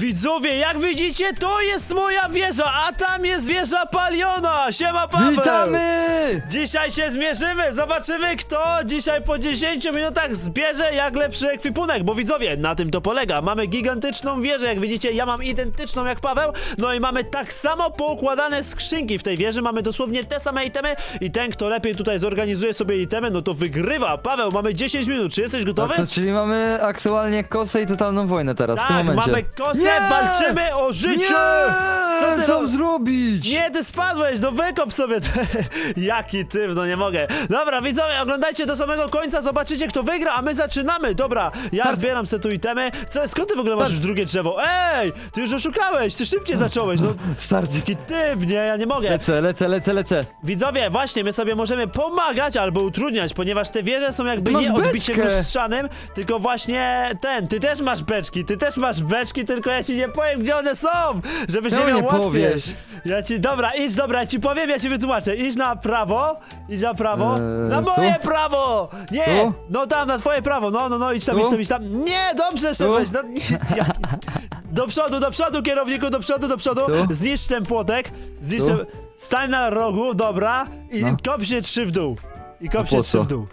Widzowie, jak widzicie, to jest moja wieża, a tam jest wieża Paliona! Siema Paweł! Witamy! Dzisiaj się zmierzymy, zobaczymy kto dzisiaj po 10 minutach zbierze jak lepszy ekwipunek, bo widzowie, na tym to polega. Mamy gigantyczną wieżę, jak widzicie, ja mam identyczną jak Paweł, no i mamy tak samo poukładane skrzynki w tej wieży, mamy dosłownie te same itemy i ten, kto lepiej tutaj zorganizuje sobie itemy, no to wygrywa. Paweł, mamy 10 minut, czy jesteś gotowy? A to, czyli mamy aktualnie kosę i totalną wojnę teraz, w tym Tak, momencie. mamy kosę, Nie! walczymy o życie! Co ty Co ro- zrobić? Nie, ty spadłeś, no wykop sobie. Te... Jaki typ, no nie mogę. Dobra, widzowie, oglądajcie do samego końca, zobaczycie kto wygra, a my zaczynamy. Dobra, ja Tak. zbieram se tu itemy. Co, skąd ty w ogóle masz Tak. już drugie drzewo? Ej, ty już oszukałeś, ty szybciej zacząłeś, no. Starczy. Jaki typ, nie, ja nie mogę. Lecę, lecę, lecę, lecę. Widzowie, właśnie, my sobie możemy pomagać albo utrudniać, ponieważ te wieże są jakby Ty masz nie odbiciem beczkę. lustrzanym, tylko właśnie ten, ty też masz beczki, ty też masz beczki, tylko ja ci nie powiem, gdzie one są, żebyś nie Czemu miał nie łatwiej. powiesz? Ja ci, dobra, idź, dobra, ja ci powiem, ja ci wytłumaczę. Idź na prawo, idź na prawo. Eee, na tu? moje prawo! Nie! Tu? No tam, na twoje prawo, no, no, no, idź tam, Tu? idź tam, idź tam. Nie, dobrze szedłeś, no, nie, ja, Do przodu, do przodu, kierowniku, do przodu, do przodu. Tu? Zniszcz ten płotek, zniszcz Tu? ten... Stań na rogu, dobra, i No. kop się trzy w dół. I kop A się trzy co? w dół.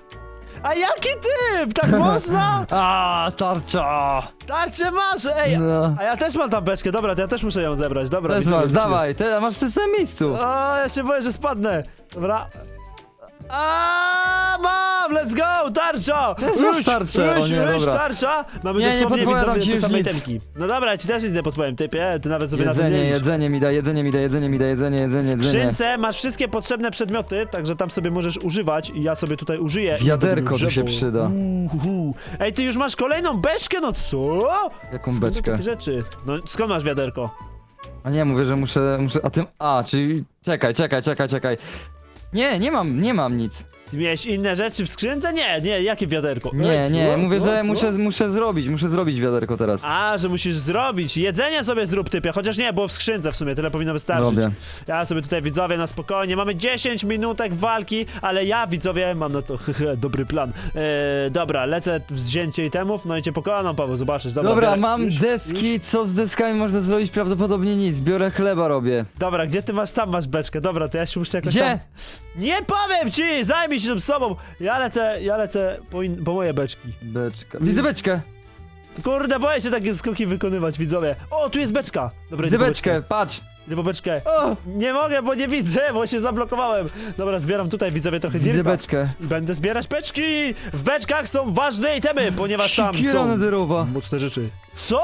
A jaki typ? Tak można? A, tarcza! Tarczę masz, ej! No. A ja też mam tam beczkę, dobra, to ja też muszę ją zebrać, dobra. Też widzowie, masz, dawaj, te, masz w tym samym miejscu. O, ja się boję, że spadnę. Dobra. A, mam! Let's go! Tarcza! Też masz tarczę. O Już, nie, już, dobra. tarcza! Mamy Nie, nie dosłownie podpowiadam widzowie ci te już same nic. itemki. No dobra, ja ci też nic nie podpowiem, typie, ty nawet sobie na Jedzenie, tym nie licz. jedzenie mi da, jedzenie mi da, jedzenie mi da, jedzenie, jedzenie, W jedzenie. skrzynce masz wszystkie potrzebne przedmioty, także tam sobie możesz używać i ja sobie tutaj użyję. Wiaderko tu się przyda. Uhuhu. Ej, ty już masz kolejną beczkę, no co? Jaką Skąd beczkę? takie rzeczy? No skąd masz wiaderko? A nie, mówię, że muszę, muszę, a tym, a, czyli, czekaj, czekaj, czekaj, czekaj. Nie, nie mam, nie mam nic. Ty miałeś inne rzeczy w skrzynce? Nie, nie, jakie wiaderko? Nie, nie, mówię, że muszę, muszę zrobić, muszę zrobić wiaderko teraz. A, że musisz zrobić. Jedzenie sobie zrób typie, chociaż nie, było w skrzynce w sumie, tyle powinno wystarczyć. Robię. Ja sobie tutaj widzowie na spokojnie, mamy 10 minutek walki, ale ja widzowie mam na to hehe, dobry plan. Eee, dobra, lecę w wzięcie itemów, no i cię pokonam Paweł, zobaczysz. Dobra, Dobra, biorę. mam Już, deski, Już. co z deskami można zrobić? Prawdopodobnie nic, biorę chleba robię. Dobra, gdzie ty masz, tam masz beczkę, dobra, to ja się muszę jakoś Gdzie? tam... Nie powiem ci, zajmij się tym sobą. Ja lecę, ja lecę po, in... po moje beczki. Beczka. Widzę beczkę, Kurde, boję się takie skoki wykonywać, widzowie. O, tu jest beczka. Dobra, widzę idę po beczkę, patrz. Idę po beczkę. O, Nie mogę, bo nie widzę, bo się zablokowałem. Dobra, zbieram tutaj, widzowie, trochę widzę dirta. beczkę. I będę zbierać beczki! W beczkach są ważne itemy, ponieważ tam Siekiera są nederowa. mocne rzeczy. Co?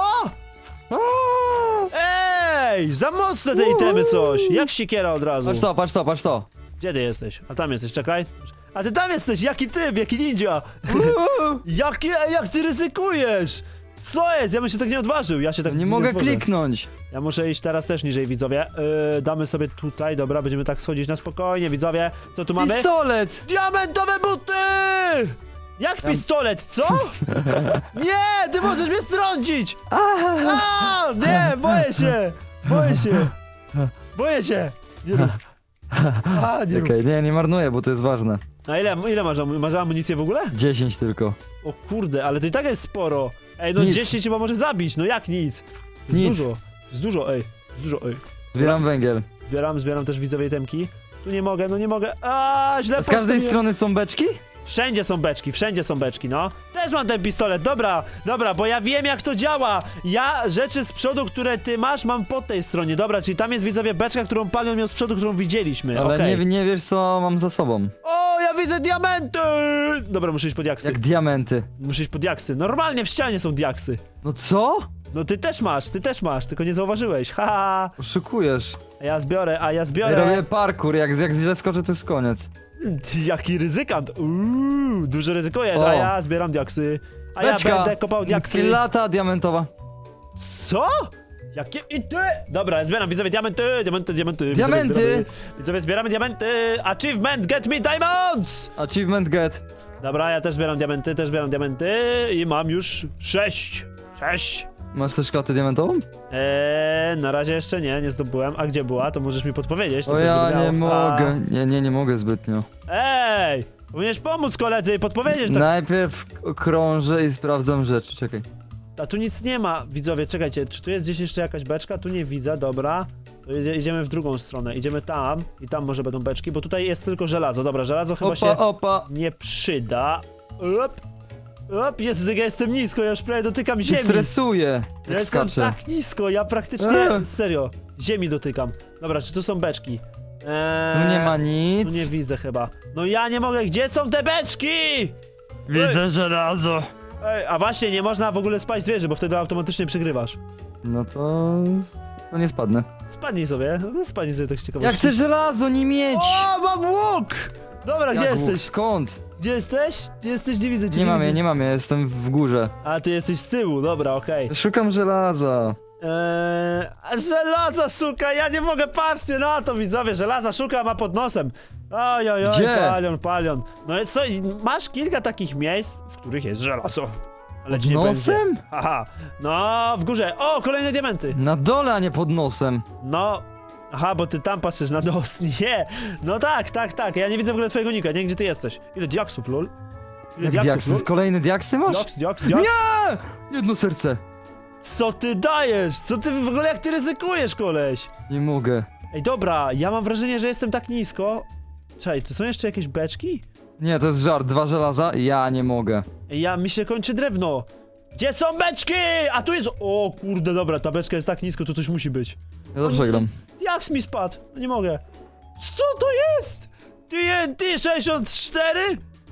Ej, za mocne te itemy coś. Jak siekiera od razu. Patrz to, patrz to, patrz to. Gdzie ty jesteś? A tam jesteś, czekaj. A ty tam jesteś, jaki typ, jaki ninja. Jaki, ej, jak ty ryzykujesz? Co jest? Ja bym się tak nie odważył, ja się tak Nie mogę kliknąć. Ja muszę iść teraz też niżej, widzowie. Yy, damy sobie tutaj, dobra, będziemy tak schodzić na spokojnie, widzowie. Co tu mamy? Pistolet! Diamentowe buty! Jak pistolet, co? Nie, ty możesz mnie strącić! A, nie, boję się! Boję się! Boję się! Nie rób. A, nie rób. Nie, nie marnuję, bo to jest ważne. A ile, ile masz, amu- masz amunicję w ogóle? 10 tylko. O kurde, ale to i tak jest sporo. Ej, no Nic. 10 chyba może zabić, no jak nic? Jest Nic. dużo. Jest dużo, ej. Jest dużo, ej. Zbieram węgiel. Zbieram, zbieram też widzowie temki. Tu nie mogę, no nie mogę. A, źle z każdej postawiłem. strony są beczki? Wszędzie są beczki, wszędzie są beczki, no. Też mam ten pistolet, dobra, dobra, bo ja wiem jak to działa. Ja rzeczy z przodu, które ty masz, mam po tej stronie, dobra, czyli tam jest widzowie beczka, którą panią miał z przodu, którą widzieliśmy, Ale okej. nie, nie wiesz co mam za sobą. O, ja widzę diamenty! Dobra, muszę iść po diaksy. Jak diamenty. Muszę iść po diaksy. Normalnie w ścianie są diaksy. No co? No ty też masz, ty też masz, tylko nie zauważyłeś, haha. Oszukujesz. A ja zbiorę, a ja Ja zbiorę... robię parkour, jak, jak źle skoczę to jest koniec. Jaki ryzykant, uuu, dużo ryzykujesz, O. a ja zbieram diaksy. A ja będę kopał diaksy. Lata diamentowa. Co? Jakie i ty? Dobra, zbieram widzowie diamenty, diamenty, diamenty. Diamenty! Widzowie, zbieramy, widzowie zbieramy diamenty. Achievement, get me diamonds! Achievement get. Dobra, ja też zbieram diamenty, też zbieram diamenty i mam już sześć. Sześć. Masz też klatę diamentową? Eee, na razie jeszcze nie, nie zdobyłem. A gdzie była? To możesz mi podpowiedzieć. To O też ja będę nie miał. mogę. Nie, nie, nie mogę zbytnio. A, ej! Powinieneś pomóc koledze i podpowiedzieć tak. Najpierw krążę i sprawdzam rzeczy, czekaj. A tu nic nie ma, widzowie, czekajcie, czy tu jest gdzieś jeszcze jakaś beczka? Tu nie widzę, dobra. To idzie, idziemy w drugą stronę, idziemy tam i tam może będą beczki, bo tutaj jest tylko żelazo. Dobra, żelazo chyba Opa, się opa. nie przyda. Op, op, Jezu, ja jestem nisko, ja już prawie dotykam Się ziemi. stresuję. Ja Jak jestem skaczę. tak nisko, ja praktycznie, Eee. serio, ziemi dotykam. Dobra, czy tu są beczki? Eee, Tu nie ma nic. Tu nie widzę chyba. No ja nie mogę, gdzie są te beczki? Widzę żelazo. Ej, a właśnie, nie można w ogóle spać zwierzy, bo wtedy automatycznie przegrywasz. No to... To nie spadnę. Spadnij sobie, no spadnij sobie tak z ciekawości. Ja chcę żelazo, nie mieć! O, mam łuk! Dobra, gdzie Jak łuk? jesteś? Skąd? Gdzie jesteś? Gdzie jesteś? Nie widzę cię, Nie mam widzę. je, nie mam je, jestem w górze. A, ty jesteś z tyłu, dobra, okej. Szukam żelaza. Eee, a żelaza szuka, ja nie mogę, patrzcie na to widzowie, żelaza szuka, ma pod nosem. Oj, oj, oj, Gdzie? palion, palion. No i co, i masz kilka takich miejsc, w których jest żelazo. Ale ci nie powiem gdzie. Nosem? Haha, no w górze, o, kolejne diamenty. Na dole, a nie pod nosem. No, aha, bo ty tam patrzysz na nos, nie. No tak, tak, tak, ja nie widzę w ogóle twojego nika, nie wiem gdzie ty jesteś. Ile diaksów, lol? Ile Jak diaksów, diaksy? lol? Z kolejne diaksy masz? Diaks, diaks, diaks. Nie! Jedno serce. Co ty dajesz? Co ty w ogóle, jak ty ryzykujesz, koleś? Nie mogę. Ej, dobra, ja mam wrażenie, że jestem tak nisko. Czekaj, tu są jeszcze jakieś beczki? Nie, to jest żart. Dwa żelaza? Ja nie mogę. Ej, ja mi się kończy drewno. Gdzie są beczki? A tu jest... O kurde, dobra, ta beczka jest tak nisko, to coś musi być. Ja to przegram. Jak mi spadł? Nie mogę. Co to jest? TNT 64?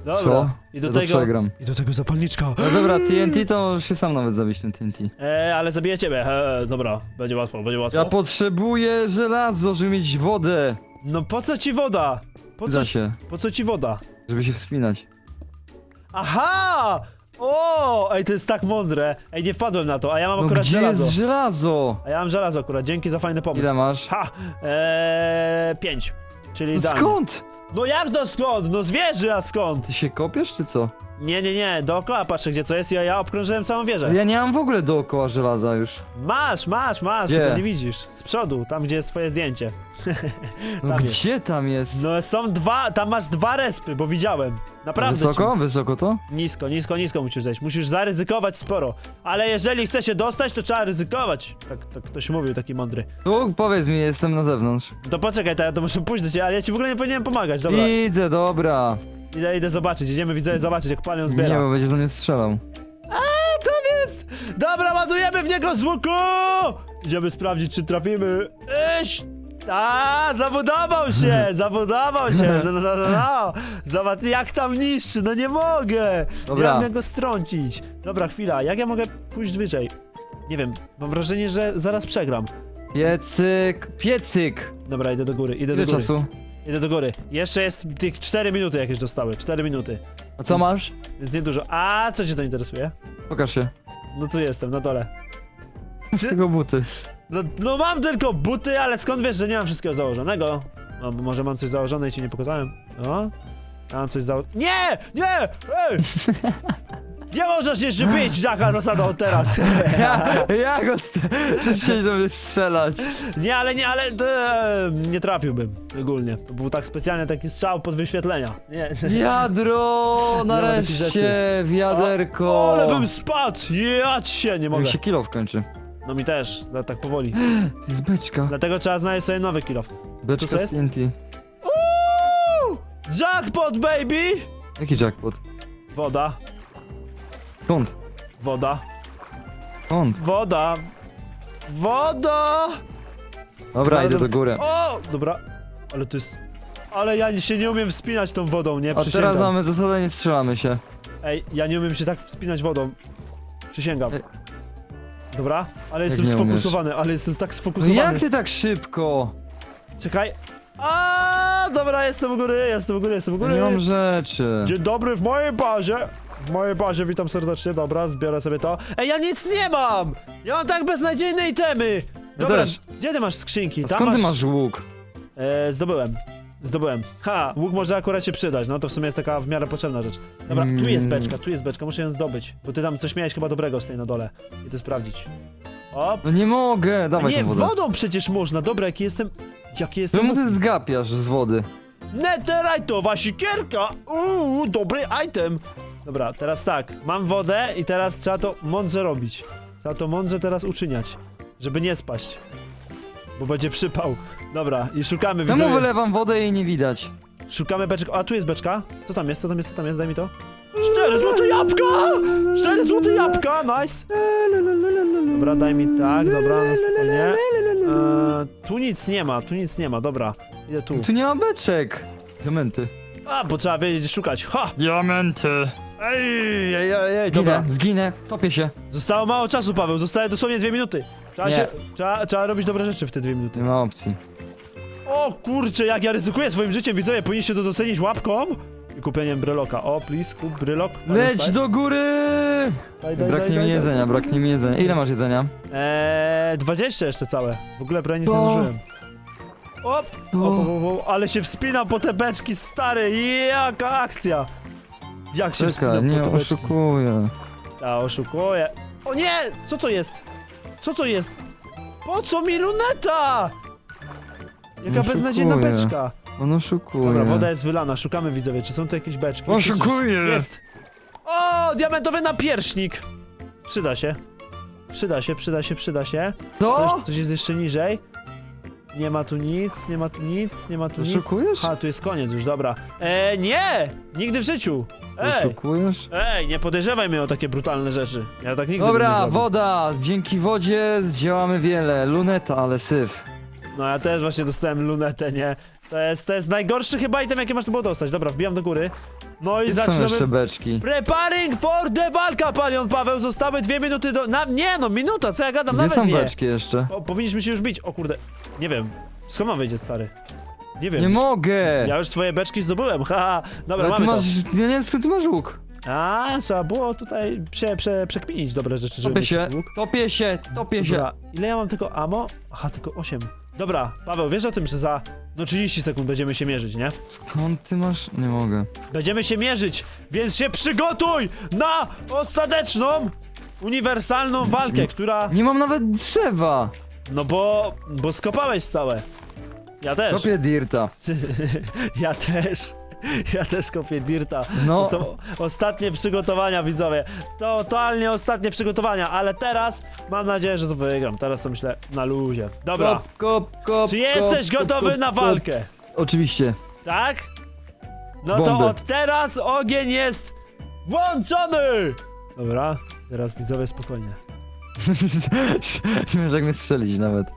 Dobra. Co? I do Ja to tego... przegram. I do tego zapalniczka. No dobra, TNT to możesz się sam nawet zabić tym TNT. Eee, ale zabiję ciebie. Eee, dobra, będzie łatwo, będzie łatwo. Ja potrzebuję żelazo, żeby mieć wodę. No po co ci woda? Po co, się, po co ci woda? żeby się wspinać. Aha! O! Ej, to jest tak mądre. Ej, nie wpadłem na to, a ja mam No akurat gdzie żelazo. jest żelazo? A ja mam żelazo akurat, dzięki za fajny pomysł. Ile masz? Ha! Eee, pięć. Czyli No skąd? No jak to skąd? No z wieży, a skąd? Ty się kopiesz czy co? Nie, nie, nie, dookoła patrzę gdzie co jest i ja, ja obkrążyłem całą wieżę. Ja nie mam w ogóle dookoła żelaza już. Masz, masz, masz, Gdzie? tylko nie widzisz. Z przodu, tam gdzie jest twoje zdjęcie. No Tam jest. gdzie tam jest? No są dwa, tam masz dwa respy, bo widziałem. Naprawdę. Wysoko? Wysoko to? Nisko, nisko, nisko musisz zejść. Musisz zaryzykować sporo. Ale jeżeli chce się dostać, to trzeba ryzykować. Tak, tak ktoś mówił, taki mądry. Tu powiedz mi, jestem na zewnątrz. To poczekaj, to ja to muszę pójść do ciebie, ale ja ci w ogóle nie powinienem pomagać. Dobra, Widzę, dobra. Idę, idę zobaczyć. Idziemy, widzę, zobaczyć, jak Nie, zbiera. bo będziesz do mnie strzelał. To jest! Dobra, ładujemy w niego z łuku! Idziemy sprawdzić, czy trafimy. Iść! A, zabudował się, zabudował się, no, no, no, no, no. Zobacz, jak tam niszczy, no nie mogę. Dobra. Nie mam go strącić. Dobra, chwila, jak ja mogę pójść wyżej? Nie wiem, mam wrażenie, że zaraz przegram. Piecyk, piecyk! Dobra, idę do góry, idę Ile do góry. czasu? Idę do góry. Jeszcze jest tych 4 minuty jakieś dostały, 4 minuty. A co Jest- masz? Więc niedużo. A, co cię to interesuje? Pokaż się. No tu jestem, na dole. Tylko buty. No, no mam tylko buty, ale skąd wiesz, że nie mam wszystkiego założonego? No, bo może mam coś założone i ci nie pokazałem. O? Mam coś założone. Nie! Nie! Ej! Nie możesz jeszcze bić taka zasada od teraz. Ja, jak od... Chcieli do mnie strzelać. Nie, ale nie, ale e, nie trafiłbym ogólnie. To był tak specjalnie taki strzał pod wyświetlenia. Nie. Rzeczy. Nareszcie! Wiaderko! Ale bym spadł! Jać się, nie mogę. Jak się kilo kończy. No mi też, no, tak powoli. To beczka. Dlatego trzeba znaleźć sobie nowy kill off. Beczka co z jest? TNT. Uuu! Jackpot, baby! Jaki jackpot? Woda, Skąd? woda. Skąd? Woda! Woda! Dobra, Znalazłem- idę do góry. O! Dobra, ale to jest... Ale ja się nie umiem wspinać tą wodą, nie? A Przysięgam. teraz mamy zasadę, nie strzelamy się. Ej, ja nie umiem się tak wspinać wodą. Przysięgam. Ej. Dobra, ale jestem nie umiesz? sfokusowany, ale jestem tak No sfokusowany. jak ty tak szybko? Czekaj. A, dobra, jestem u góry, jestem u góry, jestem u góry. Nie mam rzeczy. Dzień dobry, w mojej bazie. W mojej bazie, witam serdecznie, dobra, zbiorę sobie to. Ej, ja nic nie mam! Ja mam tak beznadziejne itemy! Dobra, też. gdzie ty masz skrzynki? A Tam skąd ty masz łuk? E, zdobyłem. Zdobyłem. Ha, łuk może akurat się przydać, no to w sumie jest taka w miarę potrzebna rzecz. Dobra, tu jest Mm. beczka, tu jest beczka, muszę ją zdobyć. Bo ty tam coś miałeś chyba dobrego z tej na dole. I to sprawdzić. O, No nie mogę, dawaj nie, tą wodę. wodą przecież można, dobra, jaki jestem... Jaki jestem... Czemu ty zgapiasz z wody? Netherite'owa sikierka! Uuu, dobry item! Dobra, teraz tak, mam wodę i teraz trzeba to mądrze robić. Trzeba to mądrze teraz uczyniać, żeby nie spaść. Bo będzie przypał. Dobra, i szukamy, Czemu widzowie. wylewam wodę i nie widać? Szukamy beczek. A tu jest beczka. Co tam jest? Co tam jest? Co tam jest? Daj mi to. Cztery złote jabłka! Cztery złote jabłka! Nice! Dobra, daj mi tak, dobra, no spokojnie. Eee, tu nic nie ma, tu nic nie ma, dobra. Idę tu. Tu nie ma beczek. Diamenty. A, bo trzeba wiedzieć, gdzie szukać. Ha! Diamenty. Ej, ej, ej, ej, Zginę, dobra. zginę, topię się. Zostało mało czasu, Paweł, zostaje dosłownie dwie minuty. Trzeba, Nie. się, trzeba, trzeba robić dobre rzeczy w te dwie minuty. Nie ma opcji. O kurczę, jak ja ryzykuję swoim życiem, widzowie, powinniście to docenić łapką i kupieniem bryloka. O, please, kup brylok. Leć do góry! Daj, daj, Braknie daj, mi daj, jedzenia, braknie mi jedzenia. Ile masz jedzenia? Eee, 20 jeszcze całe. W ogóle prawie nic nie To- zużyłem. Op, op, op, op, op, ale się wspinam po te beczki, stary, jaka akcja! Jak się Czekaj, nie oszukuję. Ja oszukuję. O nie! Co to jest? Co to jest? Po co mi luneta? Jaka beznadziejna oszukuję. beczka. On oszukuje. Dobra, woda jest wylana, szukamy widzowie, czy są tu jakieś beczki? Oszukuje. Jest! O, diamentowy napierśnik! Przyda się. Przyda się, przyda się, przyda się. Co? Coś, coś jest jeszcze niżej. Nie ma tu nic, nie ma tu nic, nie ma tu nic. Oszukujesz? A, tu jest koniec już, dobra. E, nie! Nigdy w życiu! Ej! Oszukujesz? Ej, nie podejrzewaj mnie o takie brutalne rzeczy. Ja tak nigdy bym nie Dobra, zrobił. woda. Dzięki wodzie zdziałamy wiele. Luneta, ale syf. No ja też właśnie dostałem lunetę, nie? To jest, to jest najgorszy chyba item, jakie masz tu było dostać. Dobra, wbijam do góry. No i Gdzie są zaczynamy... jeszcze beczki? Preparing for the walka, palion Paweł. Zostały dwie minuty do... Na... Nie no, minuta, co ja gadam, Gdzie nawet są nie. beczki jeszcze? O, powinniśmy się już bić. O kurde, nie wiem. Skąd mam wyjdzie, stary? Nie wiem. Nie mogę! Ja już swoje beczki zdobyłem, haha. Dobra, Ale ty mamy masz... Ja nie wiem skąd ty masz łuk. to. A, trzeba było tutaj prze, prze, przekminić dobre rzeczy, żeby Topię mieć się, łuk. topię się, topię się. Dobra, ile ja mam tego ammo? Aha, tylko 8. Dobra, Paweł, wiesz o tym, że za no 30 sekund będziemy się mierzyć, nie? Skąd ty masz... Nie mogę. Będziemy się mierzyć, więc się przygotuj na ostateczną, uniwersalną walkę, która... Nie mam nawet drzewa. No bo... bo skopałeś całe. Ja też. Topię dirta. Ja też. Ja też kopię Dirta. No. To są ostatnie przygotowania, widzowie. Totalnie ostatnie przygotowania, ale teraz mam nadzieję, że to wygram. Teraz to myślę na luzie. Dobra. Kop, kop, kop, Czy jesteś kop, gotowy kop, na kop. walkę? Oczywiście. Tak? No Bomby. to od teraz ogień jest włączony! Dobra, teraz widzowie spokojnie. Nie wiesz jak mnie strzelić nawet.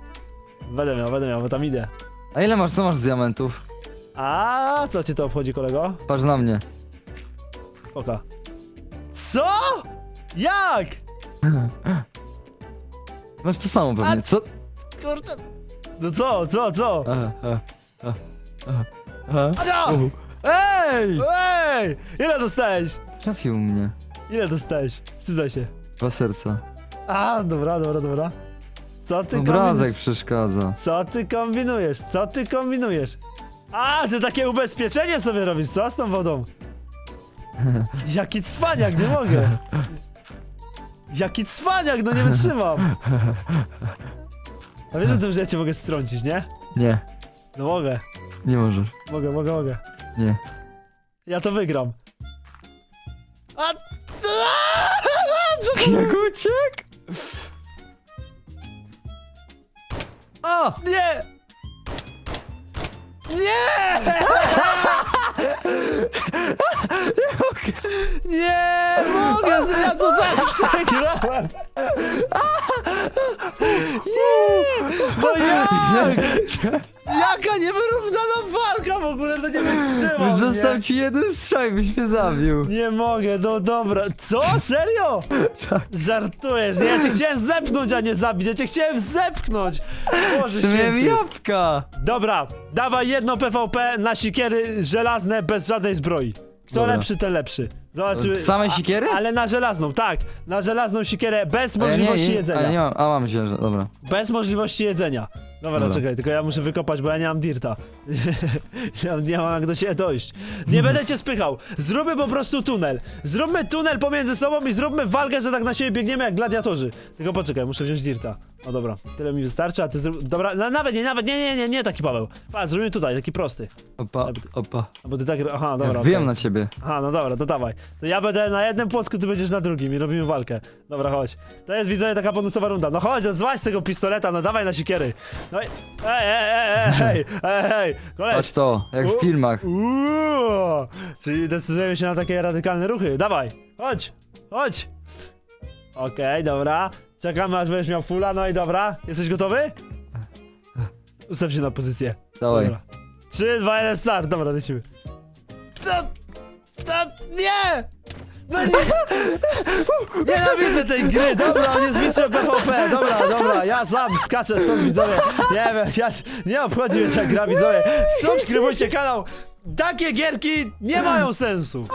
Będę miał, będę miał, bo tam idę. A ile masz, co masz z diamentów? A co cię to obchodzi, kolego? Patrz na mnie. Oka. Co? Jak? Masz to samo pewnie. Co? Kurde. No co, co, co? Aha, aha, aha, aha, aha. Ania! Ej! Ej! Ile dostałeś? Trafił mnie. Ile dostałeś? Przyznaj się. Dwa serca. A, dobra, dobra, dobra. Co ty Obrazek kombinujesz? przeszkadza. Co ty kombinujesz? Co ty kombinujesz? A, że takie ubezpieczenie sobie robisz, co z tą wodą? Jaki cwaniak, nie mogę. Jaki cwaniak, no nie wytrzymam. A wiesz o tym, że ja cię mogę strącić, nie? Nie, No mogę, nie możesz. mogę, mogę, mogę. Nie. Ja to wygram. A... Jak uciekł? O! Nie! Nie! Nie mogę, że ja to tak przegrałem! Nie! No jak? Jaka niewyrównana walka w ogóle, no nie wytrzymam, Został nie? ci jeden strzał, byś mnie zabił. Nie mogę, no dobra. Co? Serio? Żartujesz, nie? Ja cię chciałem zepchnąć, a nie zabić. Ja cię chciałem zepchnąć. Boże miałem święty. jabłka? Dobra, dawaj jedno PvP na sikiery żelazne bez żadnej zbroi. Kto Dobra. lepszy, ten lepszy. Zobaczymy. Same A- sikiery? Ale na żelazną, tak. Na żelazną sikierę bez A ja możliwości nie, nie, jedzenia. A nie mam, a mam się, że... Dobra. Bez możliwości jedzenia. Dobra, Dobra. czekaj, tylko ja muszę wykopać, bo ja nie mam dirta. ja nie mam jak do ciebie dojść. Nie będę cię spychał. Zróbmy po prostu tunel. Zróbmy tunel pomiędzy sobą i zróbmy walkę, że tak na siebie biegniemy jak gladiatorzy. Tylko poczekaj, muszę wziąć dirta. O dobra, tyle mi wystarczy, a ty zrób... Dobra, no, nawet nie, nawet nie, nie, nie, nie taki Paweł. Patrz, zrobimy tutaj, taki prosty. Opa, opa. A Bo ty tak... Aha, dobra. Ja okej. Wiem na ciebie. Aha, no dobra, to dawaj. To ja będę na jednym płotku, ty będziesz na drugim i robimy walkę. Dobra, chodź. To jest, widzowie, taka bonusowa runda. No chodź, no złaź z tego pistoleta, no dawaj na sikiery. No i... Ej, ej, ej, ej, ej, ej, koleś. Patrz to, jak U- w filmach. Uuu, czyli decydujemy się na takie radykalne ruchy. Dawaj, chodź, chodź. Okej, dobra. Czekamy aż będziesz miał fulla, no i dobra. Jesteś gotowy? Ustaw się na pozycję. Dawaj. Dobra. 3, 2, 1, start. Dobra, lecimy. To, to, nie! No nie! Nienawidzę tej gry, dobra, on jest mistrzem PvP, dobra, dobra, ja sam skaczę stąd widzowie, nie wiem, ja, nie obchodzi mnie ta gra widzowie, subskrybujcie kanał, takie gierki nie mają sensu.